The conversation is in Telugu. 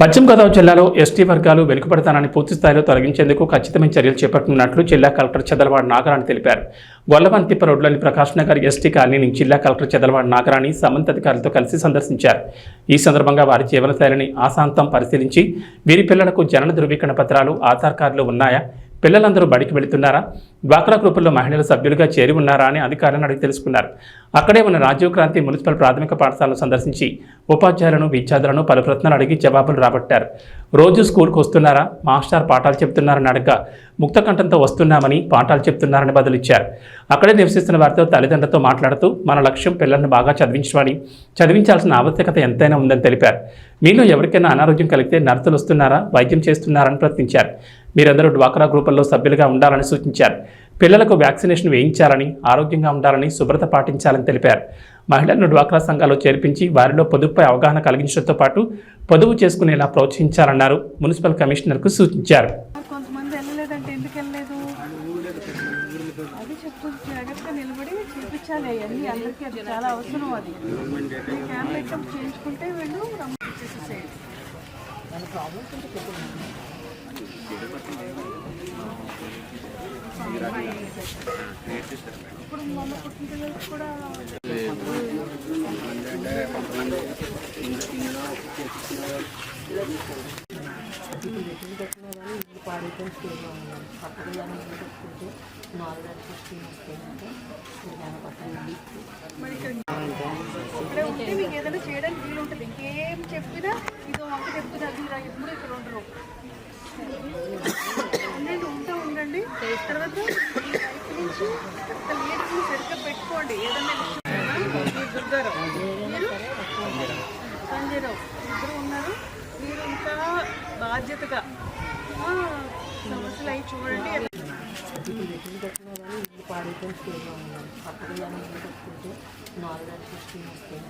పశ్చిమ గోదావరి జిల్లాలో ఎస్టీ వర్గాలు వెనుకబడతానని పూర్తి స్థాయిలో తొలగించేందుకు ఖచ్చితమైన చర్యలు చేపట్టనున్నట్లు జిల్లా కలెక్టర్ చదలవాడ నాగరాణి తెలిపారు. గొల్లవంతిప్ప రోడ్లోని ప్రకాష్ నగర్ ఎస్టీ కాలనీని జిల్లా కలెక్టర్ చదలవాడ నాగరాణి సమంత అధికారులతో కలిసి సందర్శించారు. ఈ సందర్భంగా వారి జీవనశైలిని ఆశాంతం పరిశీలించి వీరి పిల్లలకు జనన ధృవీకరణ పత్రాలు ఆధార్ కార్డులు ఉన్నాయా? పిల్లలందరూ బడికి వెళుతున్నారా? డ్వాక్రా గ్రూపుల్లో మహిళల సభ్యులుగా చేరి ఉన్నారా అని అధికారులను అడిగి తెలుసుకున్నారు. అక్కడే ఉన్న రాజీవ్ క్రాంతి మున్సిపల్ ప్రాథమిక పాఠశాలను సందర్శించి ఉపాధ్యాయులను విద్యార్థులను పలు ప్రశ్నలు అడిగి జవాబులు రాబట్టారు. రోజు స్కూల్కు వస్తున్నారా? మాస్టర్ పాఠాలు చెప్తున్నారని అడగ ముక్తకంఠంతో వస్తున్నామని పాఠాలు చెప్తున్నారని బదులిచ్చారు. అక్కడే నివసిస్తున్న వారితో తల్లిదండ్రులతో మాట్లాడుతూ మన లక్ష్యం పిల్లల్ని బాగా చదివించమని చదివించాల్సిన ఆవశ్యకత ఎంతైనా ఉందని తెలిపారు. మీలో ఎవరికైనా అనారోగ్యం కలిగితే నర్సులు వస్తున్నారా? వైద్యం చేస్తున్నారని ప్రశ్నించారు. మీరందరూ డ్వాక్రా గ్రూపుల్లో సభ్యులుగా ఉండాలని సూచించారు. పిల్లలకు వ్యాక్సినేషన్ వేయించాలని ఆరోగ్యంగా ఉండాలని శుభ్రత పాటించాలని తెలిపారు. మహిళలను డ్వాక్రా సంఘాల్లో చేర్పించి వారిలో పొదుపుపై అవగాహన కలిగించడంతో పాటు పొదుపు చేసుకునేలా ప్రోత్సహించాలన్నారు మున్సిపల్ కమిషనర్కు సూచించారు. కొంతమంది వెళ్ళలేదంటే అది చెప్తూ జాగ్రత్తగా ఇప్పుడు మొన్న పుట్టిన పిల్లలకి కూడా ఇక్కడ ఉంటే మీకు ఏదైనా చేయడానికి వీలు ఉంటుంది ఇంకేం చెప్పినా ఇదో వంక చెప్తున్నా అది ఎప్పుడు ఇక్కడ ఉండరు ఉండండి ఉండండి తర్వాత ఈ నుంచి సరిగ్గా పెట్టుకోండి ఏదైనా దుర్గారావు మీరు సంజయరావు ఇద్దరు ఉన్నారు మీరు ఇంకా బాధ్యతగా సమస్యలు అవి చూడండి పక్కన నాలుగు సిక్స్టీన్ వస్తాయి